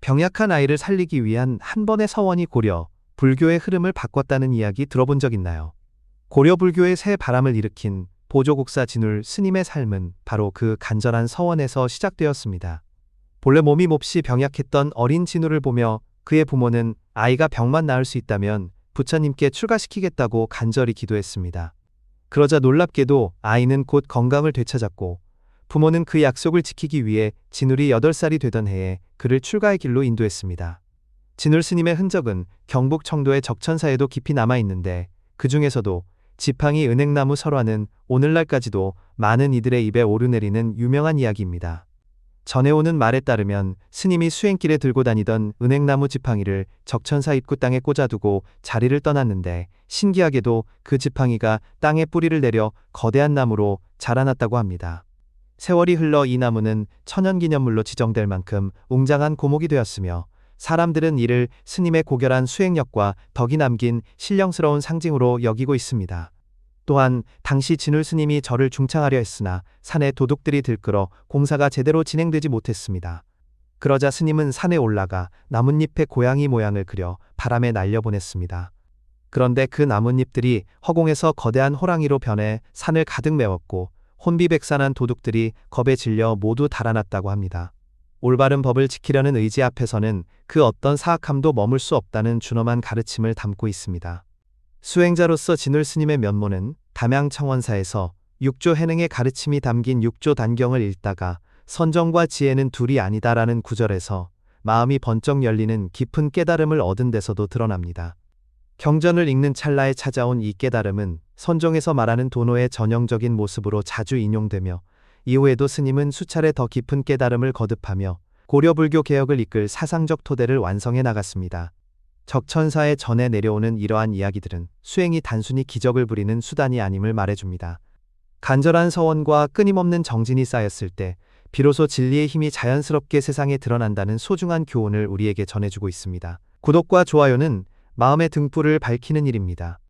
병약한 아이를 살리기 위한 한 번의 서원이 고려, 불교의 흐름을 바꿨다는 이야기 들어본 적 있나요? 고려 불교의 새 바람을 일으킨 보조국사 진울 스님의 삶은 바로 그 간절한 서원에서 시작되었습니다. 본래 몸이 몹시 병약했던 어린 진울을 보며 그의 부모는 아이가 병만 나을 수 있다면 부처님께 출가시키겠다고 간절히 기도했습니다. 그러자 놀랍게도 아이는 곧 건강을 되찾았고 부모는 그 약속을 지키기 위해 진울이 8살이 되던 해에 그를 출가의 길로 인도했습니다. 진울 스님의 흔적은 경북 청도의 적천사에도 깊이 남아 있는데 그 중에서도 지팡이 은행나무 설화는 오늘날까지도 많은 이들의 입에 오르내리는 유명한 이야기입니다. 전해오는 말에 따르면 스님이 수행길에 들고 다니던 은행나무 지팡이를 적천사 입구 땅에 꽂아두고 자리를 떠났는데 신기하게도 그 지팡이가 땅에 뿌리를 내려 거대한 나무로 자라났다고 합니다. 세월이 흘러 이 나무는 천연기념물로 지정될 만큼 웅장한 고목이 되었으며 사람들은 이를 스님의 고결한 수행력과 덕이 남긴 신령스러운 상징으로 여기고 있습니다. 또한 당시 진울 스님이 절을 중창하려 했으나 산에 도둑들이 들끓어 공사가 제대로 진행되지 못했습니다. 그러자 스님은 산에 올라가 나뭇잎에 고양이 모양을 그려 바람에 날려보냈습니다. 그런데 그 나뭇잎들이 허공에서 거대한 호랑이로 변해 산을 가득 메웠고 혼비백산한 도둑들이 겁에 질려 모두 달아났다고 합니다. 올바른 법을 지키려는 의지 앞에서는 그 어떤 사악함도 머물 수 없다는 준엄한 가르침을 담고 있습니다. 수행자로서 진울 스님의 면모는 담양청원사에서 육조 해능의 가르침이 담긴 육조 단경을 읽다가 선정과 지혜는 둘이 아니다라는 구절에서 마음이 번쩍 열리는 깊은 깨달음을 얻은 데서도 드러납니다. 경전을 읽는 찰나에 찾아온 이 깨달음은 선종에서 말하는 도노의 전형적인 모습으로 자주 인용되며 이후에도 스님은 수차례 더 깊은 깨달음을 거듭하며 고려불교 개혁을 이끌 사상적 토대를 완성해 나갔습니다. 적천사의 전해 내려오는 이러한 이야기들은 수행이 단순히 기적을 부리는 수단이 아님을 말해줍니다. 간절한 서원과 끊임없는 정진이 쌓였을 때 비로소 진리의 힘이 자연스럽게 세상에 드러난다는 소중한 교훈을 우리에게 전해주고 있습니다. 구독과 좋아요는 마음의 등불을 밝히는 일입니다.